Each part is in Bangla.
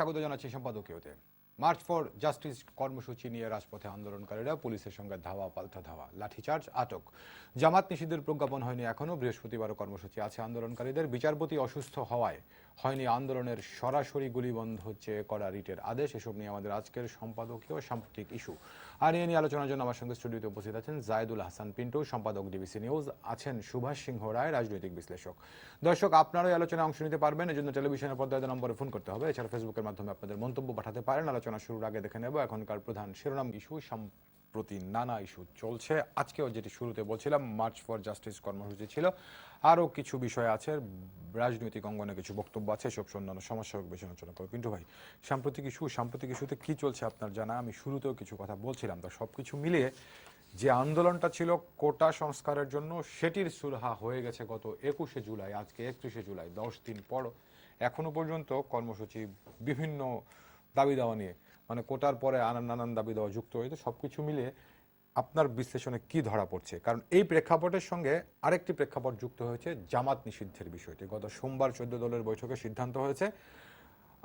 স্বাগত জানাচ্ছি সম্পাদকীয়তে মার্চ ফর জাস্টিস কর্মসূচি নিয়ে রাজপথে আন্দোলনকারীরা পুলিশের সঙ্গে ধাওয়া পাল্টা ধাওয়া, লাঠিচার্জ, আটক। জামাত নিষিদ্ধের প্রজ্ঞাপন হয়নি এখনও বৃহস্পতিবারও কর্মসূচি আছে আন্দোলনকারীদের। বিচারপতি অসুস্থ হওয়ায় হয়নি আন্দোলনের সরাসরি গুলিবন্ধ হচ্ছে করা রিটের আদেশ। এসব নিয়ে আমাদের আজকের সম্পাদকীয় সাম্প্রতিক ইস্যু। আর নিয়ে নিয়ে আলোচনার জন্য আমার সঙ্গে স্টুডিওতে উপস্থিত আছেন জায়দুল হাসান পিন্টু, সম্পাদক ডিবিসি নিউজ। আছেন সুভাষ সিংহ রায়, রাজনৈতিক বিশ্লেষক। দর্শক, আপনারাও আলোচনায় অংশ নিতে পারবেন। এজন্য টেলিভিশনের পর্দায় নম্বরে ফোন করতে হবে। এছাড়া ফেসবুকের মাধ্যমে আপনাদের মন্তব্য পাঠাতে পারেন। আলোচনা শুরুর আগে দেখে নেব এখনকার প্রধান শিরোনাম ইস্যু সম্প্রতি নানা ইস্যু চলছে। আজকেও যেটি শুরুতে বলছিলাম, মার্চ ফর জাস্টিস কর্মসূচি ছিল। আরও কিছু বিষয় আছে, রাজনৈতিক অঙ্গনে কিছু বক্তব্য আছে সব অন্যান্য সমস্যা বেশি আলোচনা করব কিন্তু ভাই, সাম্প্রতিক ইস্যু, সাম্প্রতিক ইস্যুতে কি চলছে আপনার জানা? আমি শুরুতেও কিছু কথা বলছিলাম, তো সব কিছু মিলিয়ে যে আন্দোলনটা ছিল কোটা সংস্কারের জন্য, সেটির সুরাহা হয়ে গেছে গত একুশে জুলাই, আজকে একত্রিশে জুলাই, দশ দিন পর এখনও পর্যন্ত কর্মসূচি বিভিন্ন দাবি দাওয়া নিয়ে মানে কোটার পরে নানান দাবি দাওয়া যুক্ত হয়েছে সব কিছু মিলিয়ে আপনার বিশ্লেষণে কি ধরা পড়ছে? কারণ এই প্রেক্ষাপটের সঙ্গে আরেকটি প্রেক্ষাপট যুক্ত হয়েছে, জামাত নিষিদ্ধের বিষয়টি। গত সোমবার চোদ্দ দলের বৈঠকে সিদ্ধান্ত হয়েছে,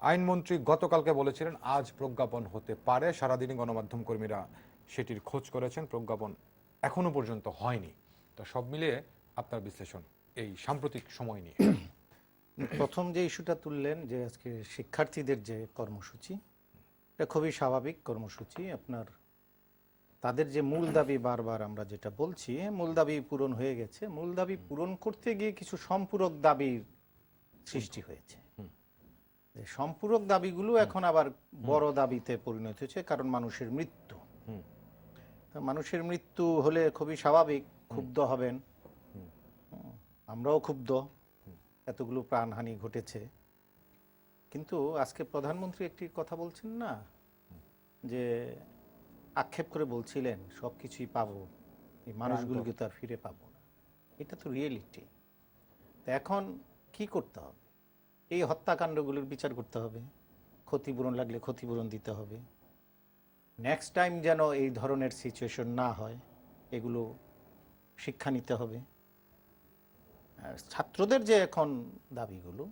আইনমন্ত্রী গতকালকে বলেছিলেন, আজ প্রজ্ঞাপন হতে পারে, সারাদিনই গণমাধ্যম কর্মীরা সেটির খোঁজ করেছেন, প্রজ্ঞাপন এখনও পর্যন্ত হয়নি। তো সব মিলিয়ে আপনার বিশ্লেষণ এই সাম্প্রতিক সময় নিয়ে। প্রথম যে ইস্যুটা তুললেন যে আজকে শিক্ষার্থীদের যে কর্মসূচি এটা খুবই স্বাভাবিক কর্মসূচি। আপনার তাদের যে মূল দাবি বারবার আমরা যেটা বলছি মূল দাবি পূরণ হয়ে গেছে। মূল দাবি পূরণ করতে গিয়ে কিছু সম্পূরক দাবির সৃষ্টি হয়েছে। যে সম্পূরক দাবিগুলো এখন আবার বড় দাবিতে পরিণত হয়েছে কারণ মানুষের মৃত্যু। তো মানুষের মৃত্যু হলে খুবই স্বাভাবিক ক্ষুব্ধ হবেন। আমরাও ক্ষুব্ধ। এতগুলো প্রাণহানি ঘটেছে। কিন্তু আজকে প্রধানমন্ত্রী একটি কথা বলছেন না? যে আক্ষেপ করে বলছিলেন সব কিছুই পাবো এই মানুষগুলোকে তো আর ফিরে পাবো না। এটা তো রিয়েলিটি তো এখন কি করতে হবে? এই হত্যাকাণ্ডগুলোর বিচার করতে হবে। ক্ষতিপূরণ লাগলে ক্ষতিপূরণ দিতে হবে। নেক্সট টাইম যেন এই ধরনের সিচুয়েশন না হয় এগুলো শিক্ষা নিতে হবে। আর ছাত্রদের যে এখন দাবিগুলো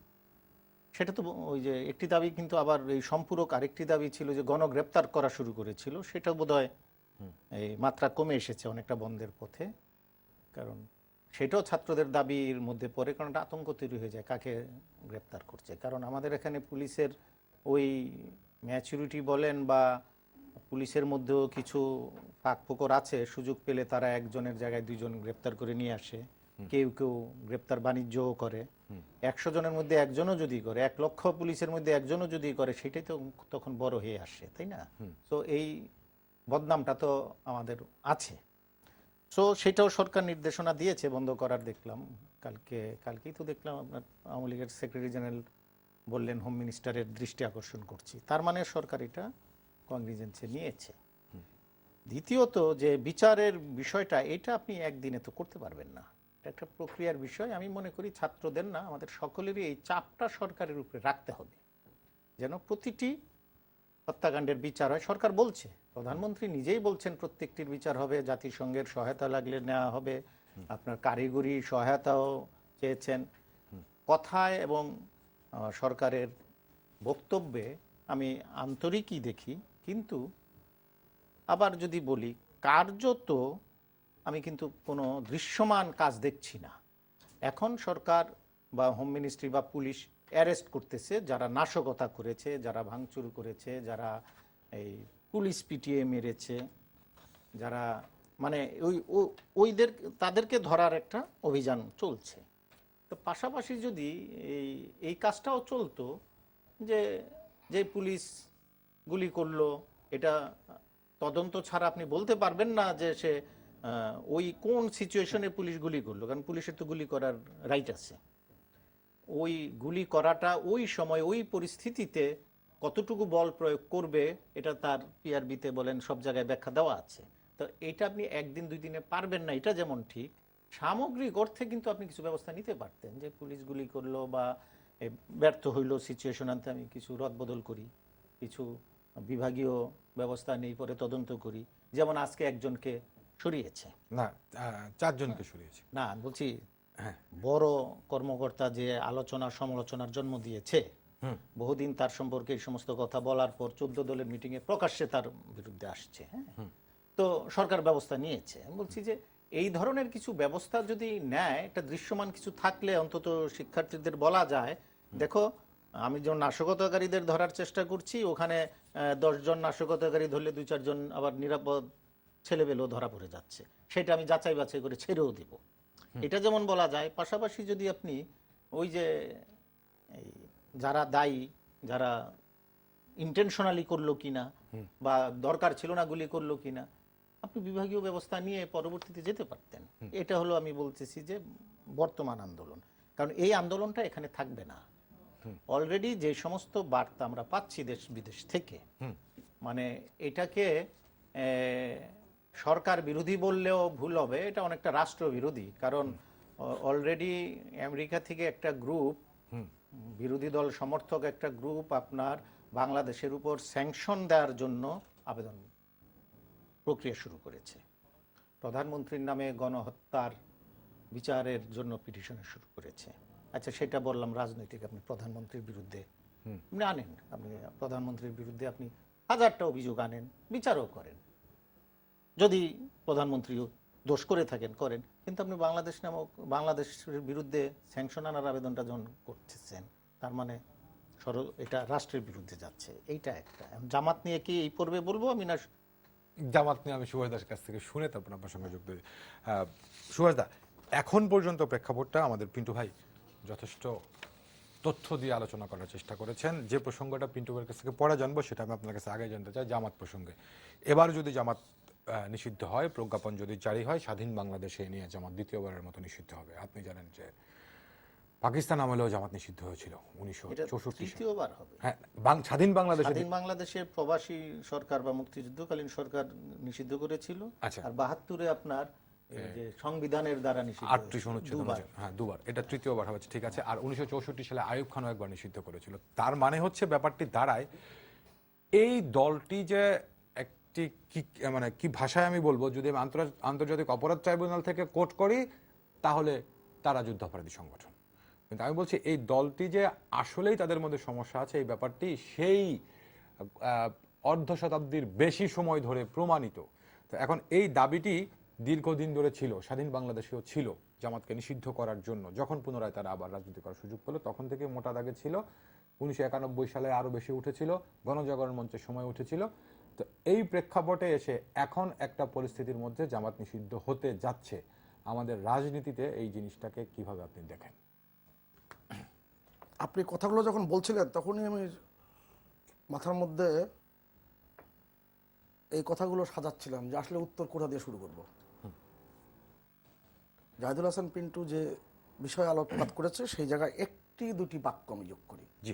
সেটা তো ওই যে একটি দাবি কিন্তু আবার এই সম্পূরক আরেকটি দাবি ছিল যে গণগ্রেপ্তার করা শুরু করেছিল সেটা বোধহয় এই মাত্রা কমে এসেছে অনেকটা বন্ধের পথে। কারণ সেটাও ছাত্রদের দাবির মধ্যে পড়ে কারণ একটা আতঙ্ক তৈরি হয়ে যায় কাকে গ্রেপ্তার করছে। কারণ আমাদের এখানে পুলিশের ওই ম্যাচুরিটি বলেন বা পুলিশের মধ্যেও কিছু ফাঁক ফোকর আছে সুযোগ পেলে তারা একজনের জায়গায় দুজন গ্রেপ্তার করে নিয়ে আসে। কেউ কেউ গ্রেপ্তার বাণিজ্যও করে। একশো জনের মধ্যে একজনও যদি করে এক লক্ষ পুলিশের মধ্যে একজনও যদি করে সেটাই তো তখন বড় হয়ে আসে তাই না? তো এই বদনামটা তো আমাদের আছে। সো সেটাও সরকার নির্দেশনা দিয়েছে বন্ধ করার দেখলাম। কালকে কালকেই তো দেখলাম আপনার আওয়ামী লীগের সেক্রেটারি জেনারেল বললেন হোম মিনিস্টারের দৃষ্টি আকর্ষণ করছি। তার মানে সরকার এটা কংগ্রিজেন্সে নিয়েছে। দ্বিতীয়ত যে বিচারের বিষয়টা এটা আপনি একদিনে তো করতে পারবেন না। একটা প্রক্রিয়ার বিষয় আমি মনে করি ছাত্রদের না আমাদের সকলেরই এই চাপটা সরকারের উপরে রাখতে হবে। যেন প্রতিটি হত্যাকাণ্ডের বিচার হয়। সরকার বলছে প্রধানমন্ত্রী নিজেই বলছেন প্রত্যেকটির বিচার হবে জাতিসংঘের সহায়তা লাগলে নেওয়া হবে আপনার কারিগরি সহায়তাও চেয়েছেন। কথায় এবং সরকারের বক্তব্যে আমি আন্তরিকই দেখি কিন্তু আবার যদি বলি কার্যত আমি কিন্তু কোনো দৃশ্যমান কাজ দেখছি না। এখন সরকার বা হোম মিনিস্ট্রি বা পুলিশ অ্যারেস্ট করতেছে, যারা নাশকতা করেছে, যারা ভাঙচুর করেছে, যারা এই পুলিশ পিটিয়ে মেরেছে, যারা মানে ওই ওইদের, তাদেরকে ধরার একটা অভিযান চলছে। তো পাশাপাশি যদি এই এই কাজটাও চলতো, যে যে পুলিশ গুলি করল, এটা তদন্ত ছাড়া আপনি বলতে পারবেন না যে সে ওই কোন সিচুয়েশনে পুলিশ গুলি করল? কারণ পুলিশের তো গুলি করার রাইট আছে। ওই গুলি করাটা ওই সময়, ওই পরিস্থিতিতে কতটুকু বল প্রয়োগ করবে, এটা তার পিআরবিতে বলেন, সব জায়গায় ব্যাখ্যা দেওয়া আছে। তো এটা আপনি একদিন, দুই দিনে পারবেন না, এটা যেমন ঠিক, সামগ্রিক অর্থে কিন্তু আপনি কিছু ব্যবস্থা নিতে পারতেন যে পুলিশ গুলি করল বা ব্যর্থ হইল সিচুয়েশন আনতে আমি কিছু রদবদল করি, কিছু বিভাগীয় ব্যবস্থা নেই পরে তদন্ত করি। যেমন আজকে একজনকে সরিয়েছে। না চারজনকে সরিয়েছে। না বলছি হ্যাঁ। বড় কর্মকর্তা যে আলোচনা সমালোচনার জন্ম দিয়েছে বহুদিন তার সম্পর্কে এই সমস্ত কথা বলার পর চোদ্দ দলের মিটিংয়ে প্রকাশ্যে তার বিরুদ্ধে আসছে হ্যাঁ? তো সরকার ব্যবস্থা নিয়েছে। আমি বলছি যে এই ধরনের কিছু ব্যবস্থা যদি নেয় একটা দৃশ্যমান কিছু থাকলে অন্তত শিক্ষার্থীদের বলা যায় দেখো আমি যখন নাশকতাকারীদের ধরার চেষ্টা করছি ওখানে দশজন নাশকতাকারী ধরলে দুই চারজন আবার নিরাপদ ছেলেবেলেও ধরা পড়ে যাচ্ছে। সেটা আমি যাচাই বাছাই করে ছেড়েও দিব। এটা যেমন বলা যায় পাশাপাশি যদি আপনি ওই যে এই যারা দায়ী যারা ইন্টেনশনালি করল কিনা বা দরকার ছিল না গুলি করল কিনা আপনি বিভাগীয় ব্যবস্থা নিয়ে পরবর্তীতে যেতে পারতেন। এটা হলো আমি বলতেছি যে বর্তমান আন্দোলন। কারণ এই আন্দোলনটা এখানে থাকবে না। অলরেডি যে সমস্ত বার্তা আমরা পাচ্ছি দেশ বিদেশ থেকে মানে এটাকে সরকার বিরোধী বললেও ভুল হবে এটা অনেকটা রাষ্ট্র বিরোধী কারণ অলরেডি আমেরিকা থেকে একটা গ্রুপ বিরোধী দল সমর্থক একটা গ্রুপ আপনার বাংলাদেশের উপর স্যাংশন দেওয়ার জন্য আবেদন প্রক্রিয়া শুরু করেছে। প্রধানমন্ত্রীর নামে গণহত্যার বিচারের জন্য পিটিশন শুরু করেছে। আচ্ছা সেটা বললাম রাজনৈতিক আপনি প্রধানমন্ত্রীর বিরুদ্ধে। আপনি আনেন আপনি প্রধানমন্ত্রীর বিরুদ্ধে আপনি হাজারটা অভিযোগ আনেন বিচারও করেন। যদি প্রধানমন্ত্রীও দোষ করে থাকেন, করেন। কিন্তু আপনি বাংলাদেশ নামক, বাংলাদেশের বিরুদ্ধে স্যাংশন আনার আবেদনটা যখন করতেছেন, তার মানে সর, এটা রাষ্ট্রের বিরুদ্ধে যাচ্ছে। এইটা একটা। জামাত নিয়ে কি এই পর্বে বলব আমি না? জামাত নিয়ে আমি সুভাষ দাসের কাছ থেকে শুনে তারপর আপনার সঙ্গে যুক্ত। সুভাষ দা, এখন পর্যন্ত প্রেক্ষাপটটা আমাদের পিন্টু ভাই যথেষ্ট তথ্য দিয়ে আলোচনা করার চেষ্টা করেছেন। যে প্রসঙ্গটা পিন্টু ভাইয়ের কাছ থেকে পরে জানব, সেটা আমি আপনার কাছে আগে জানতে চাই জামাত প্রসঙ্গে। এবার যদি জামাত নিষিদ্ধ হয় প্রজ্ঞাপন যদি জারি হয় স্বাধীন বাংলাদেশে নিয়ে জামাত দ্বিতীয়বারের মতো নিষিদ্ধ হবে। আপনি জানেন যে পাকিস্তান আমলেও জামাত নিষিদ্ধ হয়েছিল উনিশশো চৌষট্টি তৃতীয়বার হবে। হ্যাঁ স্বাধীন বাংলাদেশে স্বাধীন বাংলাদেশে প্রবাসী সরকার বা মুক্তিযুদ্ধকালীন সরকার নিষিদ্ধ করেছিল। আচ্ছা। আর বাহাত্তরে আপনার সংবিধানের দ্বারা নিষিদ্ধ আটত্রিশ অনুচ্ছেদ। হ্যাঁ দুবার। এটা তৃতীয়বার হবে ঠিক আছে। আর উনিশশো চৌষট্টি সালে আয়ুব খানও একবার নিষিদ্ধ করেছিল। তার মানে হচ্ছে ব্যাপারটি দাঁড়ায় এই দলটি যে একটি কি মানে কি ভাষায় আমি বলব? যদি আমি আন্তর্জাতিক অপরাধ ট্রাইব্যুনাল থেকে কোর্ট করি, তাহলে তারা যুদ্ধাপরাধী সংগঠন। কিন্তু আমি বলছি, এই দলটি যে আসলেই তাদের মধ্যে সমস্যা আছে, এই ব্যাপারটি সেই অর্ধ শতাব্দীর বেশি সময় ধরে প্রমাণিত। তো এখন এই দাবিটি দীর্ঘদিন ধরে ছিল, স্বাধীন বাংলাদেশেও ছিল, জামাতকে নিষিদ্ধ করার জন্য। যখন পুনরায় তারা আবার রাজনীতি করার সুযোগ পেল, তখন থেকে মোটা দাগে ছিল। উনিশশো একানব্বই সালে আরও বেশি উঠেছিল, গণজাগরণ মঞ্চের সময় উঠেছিল। তো এই প্রেক্ষাপটে এসে এখন একটা পরিস্থিতির মধ্যে জামাত নিষিদ্ধ হতে যাচ্ছে। আমাদের রাজনীতিতে এই জিনিসটাকে কীভাবে আপনি দেখেন? আপনি কথাগুলো যখন বলছিলেন তখনই আমি মাথার মধ্যে এই কথাগুলো সাজাচ্ছিলাম যে আসলে উত্তর কোথা দিয়ে শুরু করব। জাহিদুল হাসান পিন্টু যে বিষয় আলোকপাত করেছে সেই জায়গায় একটি দুটি বাক্য আমি যোগ করি। জি।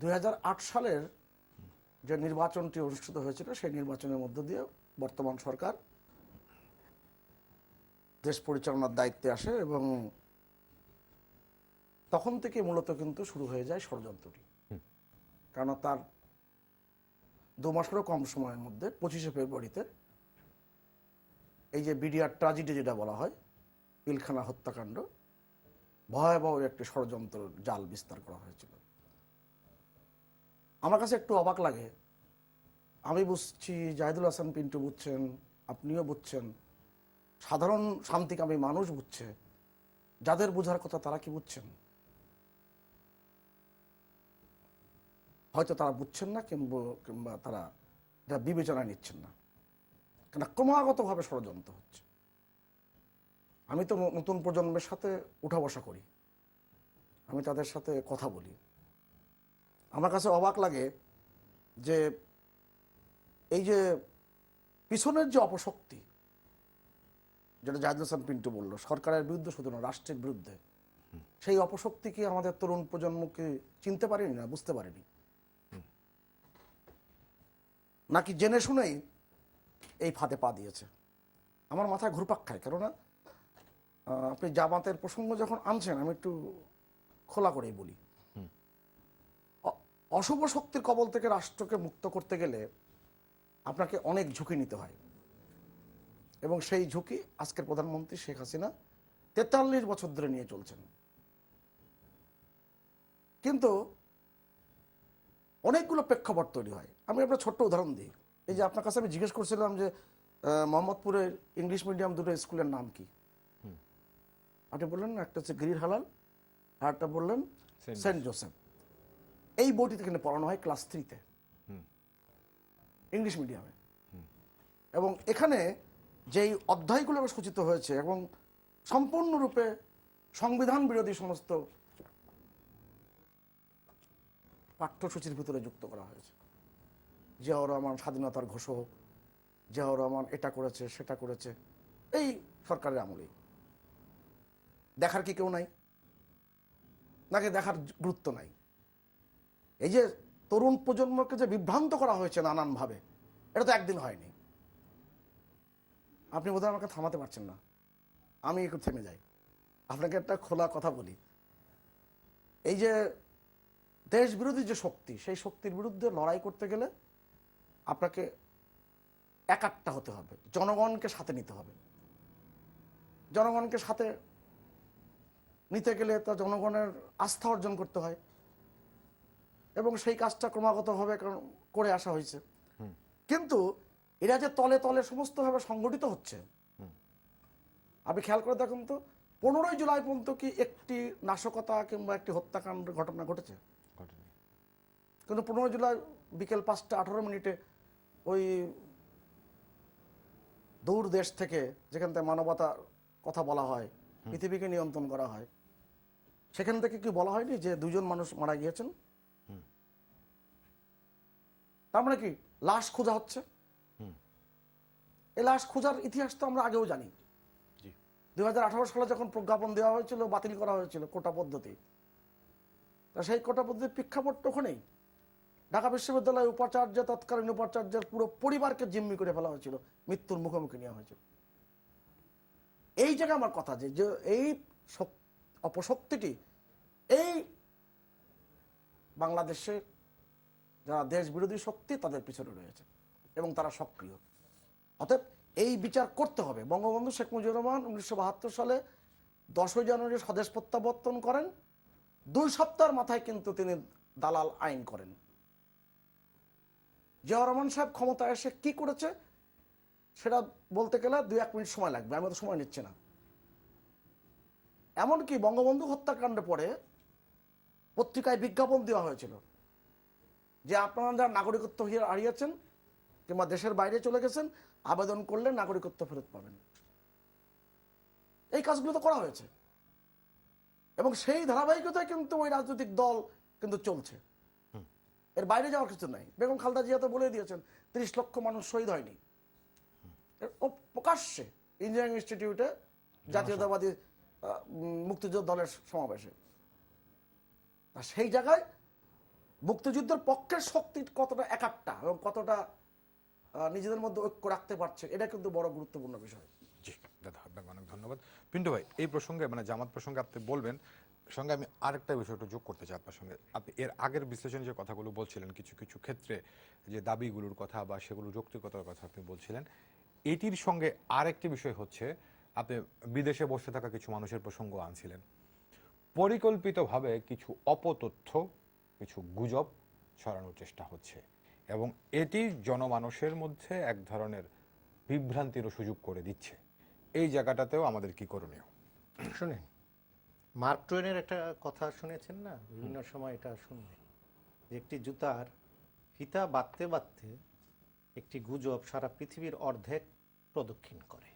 দু হাজার আট সালের যে নির্বাচনটি অনুষ্ঠিত হয়েছিল সেই নির্বাচনের মধ্য দিয়ে বর্তমান সরকার দেশ পরিচালনার দায়িত্বে আসে এবং তখন থেকে মূলত কিন্তু শুরু হয়ে যায় ষড়যন্ত্রটি। কারণ তার দু মাসেরও কম সময়ের মধ্যে পঁচিশে ফেব্রুয়ারিতে এই যে বিডিআর ট্রাজেডি যেটা বলা হয় পিলখানা হত্যাকাণ্ড ভয়াবহ একটি ষড়যন্ত্র জাল বিস্তার করা হয়েছিল। আমার কাছে একটু অবাক লাগে। আমি বুঝছি জাহিদুল হাসান, পিন্টু বুঝছেন, আপনিও বুঝছেন। সাধারণ শান্তিকামী মানুষ বুঝছে। যাদের বোঝার কথা তারা কি বুঝছেন? হয়তো তারা বুঝছেন না কিংবা কিংবা তারা এটা বিবেচনায় নিচ্ছেন না। কেন ক্রমাগতভাবে ষড়যন্ত্র হচ্ছে। আমি তো নতুন প্রজন্মের সাথে উঠা বসা করি। আমি তাদের সাথে কথা বলি। আমার কাছে অবাক লাগে যে এই যে পিছনের যে অপশক্তি, যেটা জাহিদ হাসান পিন্টু বলল, সরকারের বিরুদ্ধে শুধু না রাষ্ট্রের বিরুদ্ধে, সেই অপশক্তি কি আমাদের তরুণ প্রজন্মকে চিনতে পারেনি না, বুঝতে পারেনি? নাকি জেনে শুনেই এই ফাঁদে পা দিয়েছে? আমার মাথায় ঘুরপাক খায়, কেননা আপনি জামাতের প্রসঙ্গ যখন আনছেন, আমি একটু খোলা করেই বলি। অশুভ শক্তির কবল থেকে রাষ্ট্রকে মুক্ত করতে গেলে আপনাকে অনেক ঝুঁকি নিতে হয়। এবং সেই ঝুঁকি আজকের প্রধানমন্ত্রী শেখ হাসিনা তেতাল্লিশ বছর ধরে নিয়ে চলছেন। কিন্তু অনেকগুলো প্রেক্ষাপট তৈরি হয়। আমি আপনার ছোট্ট উদাহরণ দিই। এই যে আপনার কাছে আমি জিজ্ঞেস করছিলাম যে মোহাম্মদপুরের ইংলিশ মিডিয়াম দুটো স্কুলের নাম কি? আপনি বললেন একটা হচ্ছে গিরির হালাল আর একটা বললেন সেন্ট জোসেফ। এই বইটিতে কিন্তু পড়ানো হয় ক্লাস থ্রিতে। ইংলিশ মিডিয়ামে। এবং এখানে যেই অধ্যায়গুলো সূচিত হয়েছে এবং সম্পূর্ণরূপে সংবিধান বিরোধী সমস্ত পাঠ্যসূচির ভিতরে যুক্ত করা হয়েছে। জিয়াউর রহমান স্বাধীনতার ঘোষক জিয়াউর রহমান এটা করেছে সেটা করেছে। এই সরকারের আমলেই। দেখার কি কেউ নাই? নাকি দেখার গুরুত্ব নাই? এই যে তরুণ প্রজন্মকে যে বিভ্রান্ত করা হয়েছে নানানভাবে, এটা তো একদিন হয়নি। আপনি বোধহয় আমাকে থামাতে পারছেন না। আমি একটু থেমে যাই। আপনাকে একটা খোলা কথা বলি। এই যে দেশ বিরোধী যে শক্তি, সেই শক্তির বিরুদ্ধে লড়াই করতে গেলে আপনাকে একাট্টা হতে হবে। জনগণকে সাথে নিতে হবে। জনগণকে সাথে নিতে গেলে তা জনগণের আস্থা অর্জন করতে হয়। এবং সেই কাজটা ক্রমাগতভাবে করে আসা হয়েছে। কিন্তু এরা যে তলে তলে সমস্তভাবে সংগঠিত হচ্ছে আপনি খেয়াল করে দেখুন তো পনেরোই জুলাই পর্যন্ত কি একটি নাশকতা কিংবা একটি হত্যাকাণ্ড ঘটনা ঘটেছে? কিন্তু পনেরোই জুলাই বিকেল পাঁচটা আঠারো মিনিটে ওই দূর দেশ থেকে যেখান থেকে মানবতার কথা বলা হয় পৃথিবীকে নিয়ন্ত্রণ করা হয় সেখান থেকে কি বলা হয়নি যে দুজন মানুষ মারা গিয়েছেন? তার মানে কি? লাশ খোঁজা হচ্ছে। এই লাশ খোঁজার ইতিহাস তো আমরা আগেও জানি। দুই সালে যখন প্রজ্ঞাপন দেওয়া হয়েছিল বাতিল করা হয়েছিল কোটা পদ্ধতি। তা সেই কোটা পদ্ধতির প্রেক্ষাপট ওখানেই। ঢাকা বিশ্ববিদ্যালয়ের উপাচার্য তৎকালীন উপাচার্যের পুরো পরিবারকে জিম্মি করে ফেলা হয়েছিল। মৃত্যুর মুখোমুখি নেওয়া হয়েছিল। এই জায়গায় আমার কথা যে যে এই অপশক্তিটি এই বাংলাদেশের যারা দেশ বিরোধী শক্তি তাদের পিছনে রয়েছে এবং তারা সক্রিয়। অতএব এই বিচার করতে হবে। বঙ্গবন্ধু শেখ মুজিবুর রহমান উনিশশো বাহাত্তর সালে দশই জানুয়ারি স্বদেশ প্রত্যাবর্তন করেন। দুই সপ্তাহের মাথায় কিন্তু তিনি দালাল আইন করেন। জিয়াউর রহমান সাহেব ক্ষমতায় এসে কি করেছে সেটা বলতে গেলে দুই এক মিনিট সময় লাগবে, আমি তো সময় নিচ্ছি না। এমনকি বঙ্গবন্ধু হত্যাকাণ্ডে পরে পত্রিকায় বিজ্ঞাপন দেওয়া হয়েছিল। যে আপনারা যারা নাগরিকত্ব হারিয়েছেন কিংবা দেশের বাইরে চলে গেছেন আবেদন করলে নাগরিকত্ব ফেরত পাবেন। এই কাজগুলো তো করা হয়েছে। এবং সেই ধারাবাহিকতায় কিন্তু ওই রাজনৈতিক দল কিন্তু চলছে। এর বাইরে যাওয়ার কিছু নাই। বেগম খালদা জিয়া তো বলে দিয়েছেন তিরিশ লক্ষ মানুষ শহীদ হয়নি। ও প্রকাশ্যে ইঞ্জিনিয়ারিং ইনস্টিটিউটে জাতীয়তাবাদী উম, দলের সমাবেশে। সেই জায়গায় মুক্তিযুদ্ধের পক্ষের শক্তি কতটা একাট্টা এবং কতটা নিজেদের মধ্যে ঐক্য রাখতে পারছে, এটা কিন্তু বড় গুরুত্বপূর্ণ বিষয়। জি, দাদা, আপনাকে অনেক ধন্যবাদ। পিন্টু ভাই, এই প্রসঙ্গে মানে জামাত প্রসঙ্গে আপনি বলবেন সঙ্গে আমি আরেকটা বিষয় একটু যোগ করতে চাই আপনার সঙ্গে। আপনি এর আগের বিশ্লেষণে যে কথাগুলো বলছিলেন, কিছু কিছু ক্ষেত্রে যে দাবিগুলোর কথা বা সেগুলো যৌক্তিকতার কথা আপনি বলছিলেন, এটির সঙ্গে আরেকটি বিষয় হচ্ছে, আপনি বিদেশে বসে থাকা কিছু মানুষের প্রসঙ্গ আনছিলেন। পরিকল্পিতভাবে কিছু অপতথ্য কিছু গুজব ছড়ানোর চেষ্টা হচ্ছে। এবং এটি জনমানুষের মধ্যে এক ধরনের বিভ্রান্তিরও সুযোগ করে দিচ্ছে। এই জায়গাটাতেও আমাদের কি করণীয়? শুনেন মার্ক টোয়েনের একটা কথা শুনেছেন না? বিভিন্ন সময় এটা শুনবেন যে একটি জুতার ফিতা বাঁধতে বাঁধতে একটি গুজব সারা পৃথিবীর অর্ধেক প্রদক্ষিণ করে।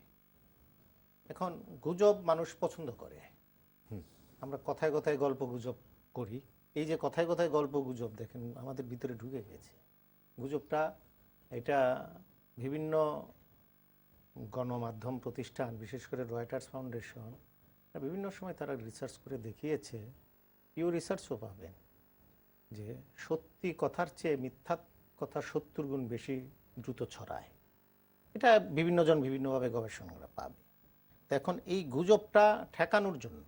এখন গুজব মানুষ পছন্দ করে। আমরা কথায় কথায় গল্প গুজব করি। এই যে কথায় কথায় গল্প গুজব, দেখেন আমাদের ভিতরে ঢুকে গেছে। গুজবটা এটা বিভিন্ন গণমাধ্যম প্রতিষ্ঠান, বিশেষ করে রয়টার্স ফাউন্ডেশন বিভিন্ন সময় তারা রিসার্চ করে দেখিয়েছে। ইউ রিসার্চও পাবেন যে সত্যি কথার চেয়ে মিথ্যা কথা সত্তর গুণ বেশি দ্রুত ছড়ায়। এটা বিভিন্নজন বিভিন্নভাবে গবেষণারা পাবে। তো এখন এই গুজবটা ঠেকানোর জন্য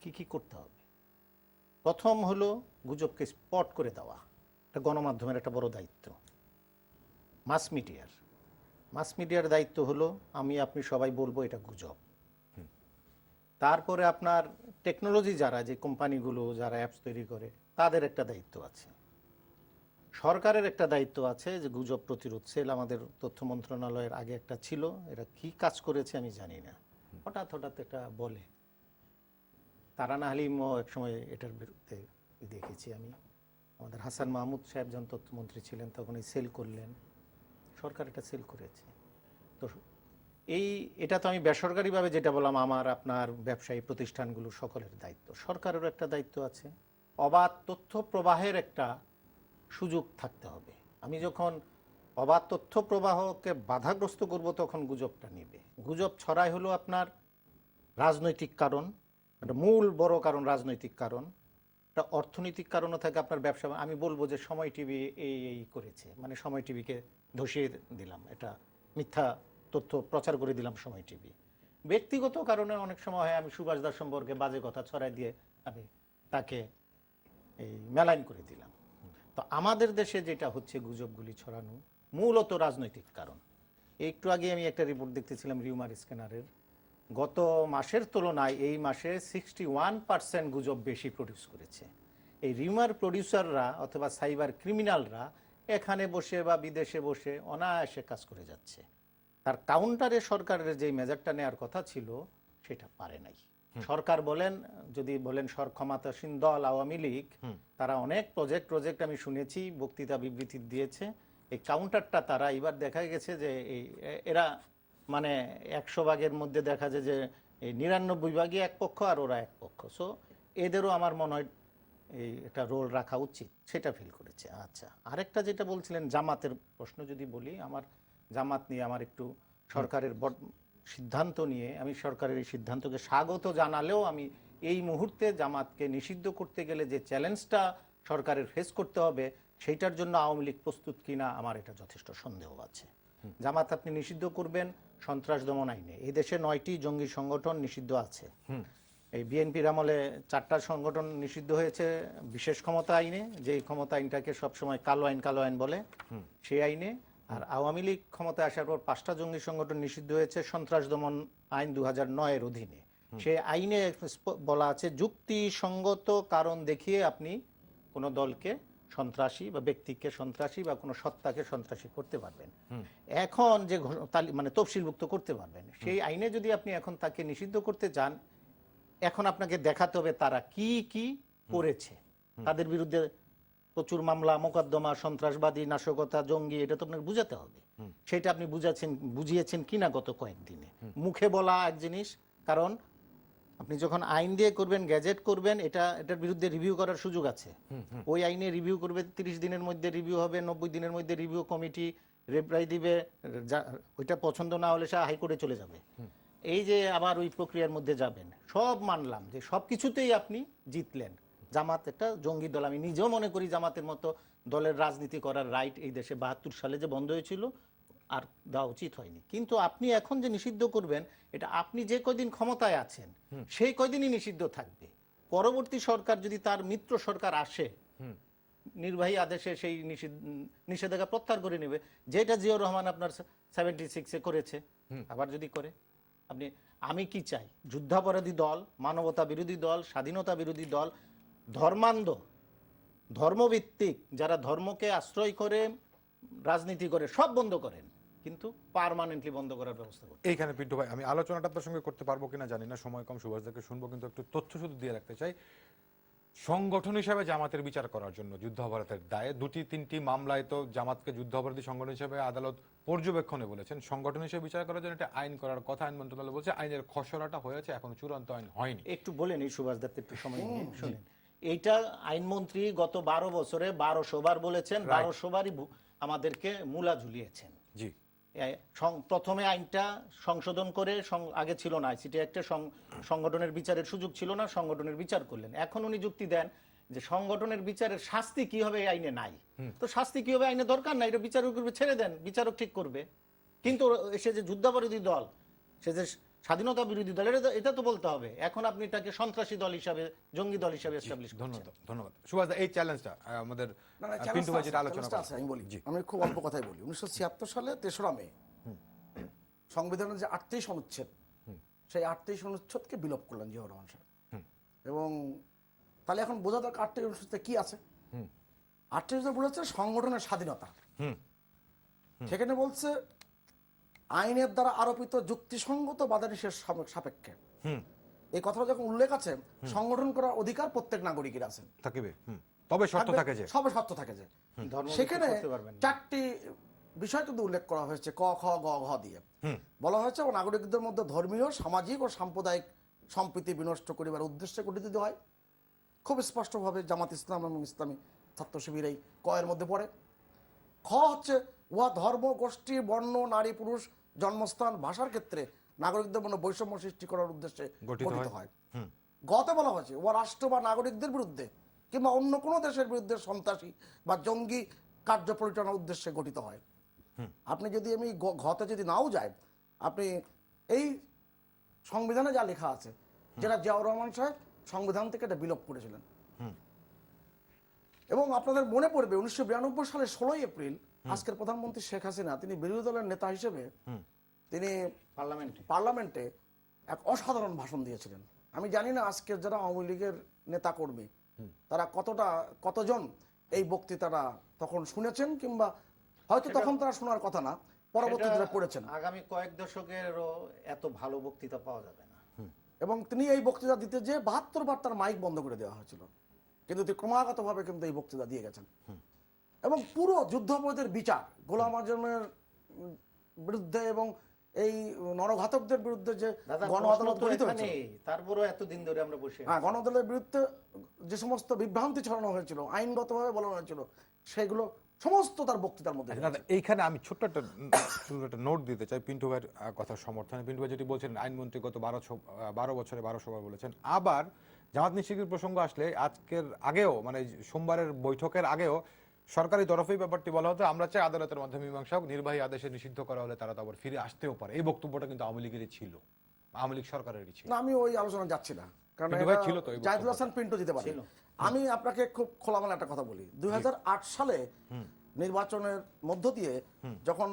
কি কি করতে হবে? প্রথম হলো গুজবকে স্পট করে দেওয়া। এটা গণমাধ্যমের একটা বড় দায়িত্ব। মাস মিডিয়ার মাস মিডিয়ার দায়িত্ব হলো, আমি, আপনি সবাই বলব এটা গুজব। তারপরে আপনার টেকনোলজি যারা, যে কোম্পানিগুলো যারা অ্যাপস তৈরি করে, তাদের একটা দায়িত্ব আছে। সরকারের একটা দায়িত্ব আছে যে গুজব প্রতিরোধ। সেল আমাদের তথ্য মন্ত্রণালয়ের আগে একটা ছিল, এরা কি কাজ করেছে আমি জানি না। হঠাৎ হঠাৎ এটা বলে। তারানা এক সময় এটার বিরুদ্ধে দেখেছি আমি। আমাদের হাসান মাহমুদ সাহেব যখন তথ্যমন্ত্রী ছিলেন, তখন এই সেল করলেন। সরকার এটা সেল করেছে। তো এই, এটা তো আমি বেসরকারিভাবে যেটা বললাম, আমার, আপনার ব্যবসায়ী প্রতিষ্ঠানগুলো সকলের দায়িত্ব। সরকারেরও একটা দায়িত্ব আছে। অবাধ তথ্য প্রবাহের একটা সুযোগ থাকতে হবে। আমি যখন অবাধ তথ্য প্রবাহকে বাধাগ্রস্ত করব, তখন গুজবটা নেবে। গুজব ছড়াই হলো আপনার রাজনৈতিক কারণ একটা মূল বড় কারণ, রাজনৈতিক কারণ, একটা অর্থনৈতিক কারণও থাকে আপনার ব্যবসা। আমি বলব যে সময় টিভি এই এই করেছে। মানে সময় টিভিকে ধসিয়ে দিলাম। এটা মিথ্যা তথ্য প্রচার করে দিলাম সময় টিভি। ব্যক্তিগত কারণে অনেক সময় হয়, আমি সুভাষ দাস সম্পর্কে বাজে কথা ছড়াই দিয়ে আমি তাকে এই মেলাইন করে দিলাম। তো আমাদের দেশে যেটা হচ্ছে গুজবগুলি ছড়ানো মূলত রাজনৈতিক কারণ। একটু আগে আমি একটা রিপোর্ট দেখতেছিলাম রিউমার স্ক্যানারের। গত মাসের তুলনায় এই মাসে সিক্সটি ওয়ান পার্সেন্ট গুজব বেশি প্রডিউস করেছে। এই রিউমার প্রডিউসাররা অথবা সাইবার ক্রিমিনালরা এখানে বসে বা বিদেশে বসে অনায়াসে কাজ করে যাচ্ছে। তার কাউন্টারে সরকারের যে মেজারটা নেওয়ার কথা ছিল সেটা পারে নাই। সরকার বলেন যদি বলেন সর ক্ষমতাসীন দল আওয়ামী লীগ তারা অনেক প্রজেক্ট প্রজেক্ট আমি শুনেছি বক্তৃতা বিবৃতি দিয়েছে। এই কাউন্টারটা তারা এবার দেখা গেছে যে এই এরা মানে একশো ভাগের মধ্যে দেখা যায় যে এই নিরানব্বই ভাগই এক পক্ষ আর ওরা এক পক্ষ। সো এদেরও আমার মনে হয় এই একটা রোল রাখা উচিত। সেটা ফিল করেছে। আচ্ছা আরেকটা যেটা বলছিলেন, জামাতের প্রশ্ন যদি বলি, আমার জামাত নিয়ে আমার একটু সরকারের সিদ্ধান্ত নিয়ে আমি সরকারের এই সিদ্ধান্তকে স্বাগত জানালেও আমি এই মুহূর্তে জামাতকে নিষিদ্ধ করতে গেলে যে চ্যালেঞ্জটা সরকারের ফেস করতে হবে, সেইটার জন্য আওয়ামী লীগ প্রস্তুত কিনা, আমার এটা যথেষ্ট সন্দেহ আছে। জামাত আপনি নিষিদ্ধ করবেন সন্ত্রাস দমন আইনে। এই দেশে নয়টি জঙ্গি সংগঠন নিষিদ্ধ আছে। এই বিএনপির আমলে চারটা সংগঠন নিষিদ্ধ হয়েছে বিশেষ ক্ষমতা আইনে যে ক্ষমতা আইনটাকে সবসময় কালো আইন কালো আইন বলে সেই আইনে। আর আওয়ামী লীগ ক্ষমতায় আসার পর পাঁচটা জঙ্গি সংগঠন নিষিদ্ধ হয়েছে সন্ত্রাস দমন আইন দু হাজার নয়ের অধীনে। সে আইনে বলা আছে যুক্তিসঙ্গত কারণ দেখিয়ে আপনি কোনো দলকে সন্ত্রাসী বা ব্যক্তিকে সন্ত্রাসী বা কোনো সত্তাকে সন্ত্রাসী করতে পারবেন। এখন যে মানে তফসিলভুক্ত করতে পারবেন সেই আইনে যদি আপনি এখন তাকে নিষিদ্ধ করতে চান এখন আপনাকে দেখাতে হবে তারা কি কি করেছে। তাদের বিরুদ্ধে প্রচুর মামলা মোকদ্দমা সন্ত্রাসবাদী নাশকতা জঙ্গি এটা তো আপনাকে বুঝাতে হবে। সেটা আপনি বুঝাচ্ছেন বুঝিয়েছেন কিনা গত কয়েকদিনে। মুখে বলা এক জিনিস কারণ আপনি যখন আইন দিয়ে করবেন গ্যাজেট করবেন এটা এটার বিরুদ্ধে রিভিউ করার সুযোগ আছে। ওই আইনে রিভিউ করবে তিরিশ দিনের মধ্যে রিভিউ হবে নব্বই দিনের মধ্যে রিভিউ কমিটি রেপ্লাই দিবে ওইটা পছন্দ না হলে সে হাইকোর্টে চলে যাবে। এই যে আবার ওই প্রক্রিয়ার মধ্যে যাবেন সব মানলাম যে সব কিছুতেই আপনি জিতলেন। জামাত একটা জঙ্গি দল আমি নিজেও মনে করি জামাতের মতো দলের রাজনীতি করার রাইট এই দেশে বাহাত্তর সালে যে বন্ধ হয়েছিল আর দেওয়া উচিত হয়নি। কিন্তু আপনি এখন যে নিষিদ্ধ করবেন এটা আপনি যে কয়দিন ক্ষমতায় আছেন সেই কয়দিনই নিষিদ্ধ থাকবে। পরবর্তী সরকার যদি তার মিত্র সরকার আসে নির্বাহী আদেশে সেই নিষিদ্ধ- নিষেধাজ্ঞা প্রত্যাহার করে নেবে যেটা জিয়াউর রহমান আপনার সেভেন্টি সিক্সে করেছে আবার যদি করে আপনি আমি কি চাই? যুদ্ধাপরাধী দল মানবতা বিরোধী দল স্বাধীনতা বিরোধী দল ধর্মান্ধ ধর্মভিত্তিক যারা ধর্মকে আশ্রয় করে রাজনীতি করে সব বন্ধ করেন। কিন্তু পার্মানেন্টলি বন্ধ করার ব্যবস্থা করুন এইখানে পিন্টু ভাই আমি আলোচনাটা আপনার সঙ্গে করতে পারব কিনা জানি না সময় কম সুভাষদাকে শুনব কিন্তু একটু তথ্য শুধু দিয়ে রাখতে চাই। সংগঠন হিসেবে জামাতের বিচার করার জন্য যুদ্ধাপরাধের দায়ে দুটি তিনটি মামলায় তো জামাতকে যুদ্ধাপরাধী সংগঠন হিসেবে আদালত পর্যবেক্ষণে বলেছেন। সংগঠন হিসেবে বিচার করার জন্য একটা আইন করার কথা আইন মন্ত্রণালয় বলছে। আইনের খসড়াটা হয়েছে এখন চূড়ান্ত আইন হয়নি। একটু বলেন এই সুভাষ দত্ত একটু সময় নিয়ে শুনেন। এইটা আইনমন্ত্রী গত বারো বছরে বারোশো বার বলেছেন বারোশো বারই আমাদেরকে মূলা ঝুলিয়েছেন। জি। প্রথমে আইনটা সংশোধন করে আগে ছিল না। আইসিটি একটা সংগঠনের বিচারের সুযোগ ছিল না সংগঠনের বিচার করলেন। এখন উনি যুক্তি দেন যে সংগঠনের বিচারের শাস্তি কি হবে আইনে নাই? তো শাস্তি কি হবে আইনে দরকার নাই? এটা বিচারক ছেড়ে দেন বিচারক ঠিক করবে। কিন্তু সে যে যুদ্ধাপরাধী দল সে যে স্বাধীনতা বিরোধী দল এটা তো- এটা তো বলতে হবে। এখন আপনি তাকে সন্ত্রাসী দল হিসাবে জঙ্গি দল হিসাবে এস্টাবলিশ ধন্যবাদ ধন্যবাদ। সুভাষ এই চ্যালেঞ্জটা আমাদের পিন্টু ভাই যেটা আলোচনা আছে, আমি বলি। আমি খুব অল্প কথাই বলি। উনিশশো ছিয়াত্তর সালে তেসরা মে সংবিধানের যে আটত্রিশ অনুচ্ছেদ সেই আটত্রিশ অনুচ্ছেদকে বিলোপ করলেন জিয়াউর রহমান সাহেব। এবং তাহলে এখন বোঝা দরকার আটত্রিশ অনুচ্ছেদে কি আছে। আটত্রিশ বলেছে সংগঠনের স্বাধীনতা। সেখানে বলছে আইনের দ্বারা আরোপিত যুক্তিসঙ্গত বাধা নিষেধ সাপে- সাপেক্ষে। এই কথাটা যখন উল্লেখ আছে সংগঠন করার অধিকার প্রত্যেক নাগরিকের আছে। থাকিবে হুম। তবে শর্ত থাকে যে। সবে শর্ত থাকে যে। সেখানে। চারটি বিষয় কিন্তু উল্লেখ করা হয়েছে ক খ গ ঘ দিয়ে। বলা হয়েছে ও নাগরিকদের মধ্যে ধর্মীয় সামাজিক ও সাম্প্রদায়িক সম্প্রীতি বিনষ্ট করিবার উদ্দেশ্যে গঠিত হয় খুব স্পষ্টভাবে জামাত ইসলাম এবং ইসলামী ছাত্র শিবির এই কয়ের মধ্যে পড়ে। খ হচ্ছে উহা ধর্ম গোষ্ঠী বর্ণ নারী পুরুষ জন্মস্থান ভাষার ক্ষেত্রে নাগরিকদের মধ্যে বৈষম্য সৃষ্টি করার উদ্দেশ্যে গঠিত হয়। হয়। গতে বলা হয়েছে ও রাষ্ট্র বা নাগরিকদের বিরুদ্ধে কিংবা অন্য কোনো দেশের বিরুদ্ধে সন্ত্রাসী বা জঙ্গি কার্য পরিচালনার উদ্দেশ্যে গঠিত হয়। আপনি যদি আমি ঘতে যদি নাও যাই আপনি এই সংবিধানে যা লেখা আছে যেটা জিয়াউর রহমান সাহেব সংবিধান থেকে এটা বিলোপ করেছিলেন। এবং আপনাদের মনে পড়বে উনিশশো বিরানব্বই সালের ষোলোই এপ্রিল আজকের প্রধানমন্ত্রী শেখ হাসিনা তিনি বিরোধী দলের নেতা হিসেবে তিনি পার্লামেন্টে। পার্লামেন্টে এক অসাধারণ ভাষণ দিয়েছিলেন। আমি জানি না আজকের যারা আওয়ামী লীগের নেতা কর্মী তারা কতটা কতজন এই বক্তৃতাটা তখন শুনেছেন কিংবা হয়তো তখন তারা শোনার কথা না পরবর্তীতে পড়েছেন। আগামী কয়েক দশকেরও এত ভালো বক্তৃতা পাওয়া যাবে না। এবং তিনি এই বক্তৃতা দিতে যে বাহাত্তর বার তার মাইক বন্ধ করে দেওয়া হয়েছিল। কিন্তু তিনি ক্রমাগতভাবে কিন্তু এই বক্তৃতা দিয়ে গেছেন। এবং পুরো যুদ্ধাপরাধের বিচার গোলাম আজমের বিরুদ্ধে এবং এই নরঘাতকদের বিরুদ্ধে যে গণ আদালত গঠিত হয়েছে। তারপরও এতদিন ধরে আমরা বসে হ্যাঁ গণ আদালতের বিরুদ্ধে যে সমস্ত বিভ্রান্তি ছড়ানো হয়েছিল আইনগতভাবে বলানো হয়েছিল সেগুলো সমস্ত তার বক্তৃতার মধ্যে আচ্ছা, দাদা এইখানে আমি ছোট্ট একটা ছোট্ট একটা নোট দিতে চাই পিন্টু ভাইয়ের কথা সমর্থনে। পিন্টু ভাই যেটি বলছেন আইনমন্ত্রী গত বারো ছ- বারো বছরে বারো বার বলেছেন। আবার জামাত নিষিদ্ধের প্রসঙ্গ আসলে আজকের আগেও মানে সোমবারের বৈঠকের আগেও সরকারি তরফেই ব্যাপারটি বলা হতো আমরা চাই আদালতের মাধ্যমে মীমাংসা হোক নির্বাহী আদেশে নিষিদ্ধ করা হলে তারা তো আবার ফিরে আসতেও পারে। এই বক্তব্যটা কিন্তু আওয়ামী লীগেরই ছিল আওয়ামী লীগ সরকারেরই ছিল। না আমি ওই আলোচনা যাচ্ছি না কারণ ছিল তো জাহিদুল হাসান পিন্টু দিতে পারে। আমি আপনাকে খুব খোলামেলা একটা কথা বলি। দুই সালে নির্বাচনের মধ্য দিয়ে যখন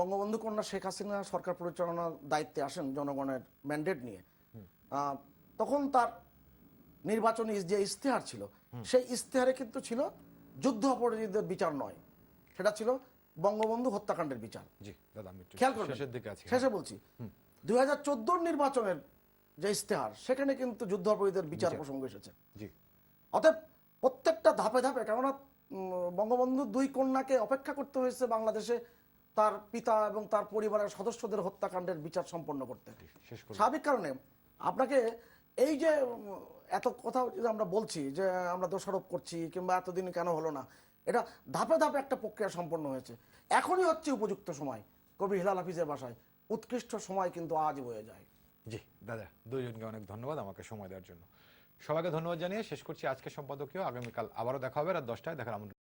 বঙ্গবন্ধু কন্যা শেখ হাসিনা সরকার পরিচালনার দায়িত্বে আসেন জনগণের ম্যান্ডেট নিয়ে আহ, তখন তার নির্বাচনী যে ইস্তেহার ছিল সেই ইস্তেহারে কিন্তু ছিল যুদ্ধ অপরাধীদের বিচার নয়। সেটা ছিল বঙ্গবন্ধু হত্যাকাণ্ডের বিচার। জি দাদা আমি খেয়াল করবেন। শেষের দিকে আছি। শেষে বলছি দুই হাজার নির্বাচনের যে ইস্তেহার সেখানে কিন্তু যুদ্ধ অপরাধীদের বিচার প্রসঙ্গ এসেছে। জি। অতএব প্রত্যেকটা ধাপে ধাপে কেননা বঙ্গবন্ধু দুই কন্যাকে অপেক্ষা করতে হয়েছে বাংলাদেশে তার পিতা এবং তার পরিবারের সদস্যদের হত্যাকাণ্ডের বিচার সম্পন্ন করতে। শেষ স্বাভাবিক কারণে আপনাকে এই যে এত কথা যদি আমরা বলছি যে আমরা দোষারোপ করছি কিংবা এতদিন কেন হলো না, এটা ধাপে ধাপে একটা প্রক্রিয়া সম্পন্ন হয়েছে। এখনই হচ্ছে উপযুক্ত সময়, কবি হিলাল হাফিজের বাসায়। উৎকৃষ্ট সময় কিন্তু আজ বয়ে যায়। জি, দাদা, দুইজনকে অনেক ধন্যবাদ আমাকে সময় দেওয়ার জন্য। সবাইকে ধন্যবাদ জানিয়ে শেষ করছি আজকে সম্পাদকীয়। আগামীকাল আবারও দেখা হবে রাত দশটায়, দেখার আমন্ত্রণ।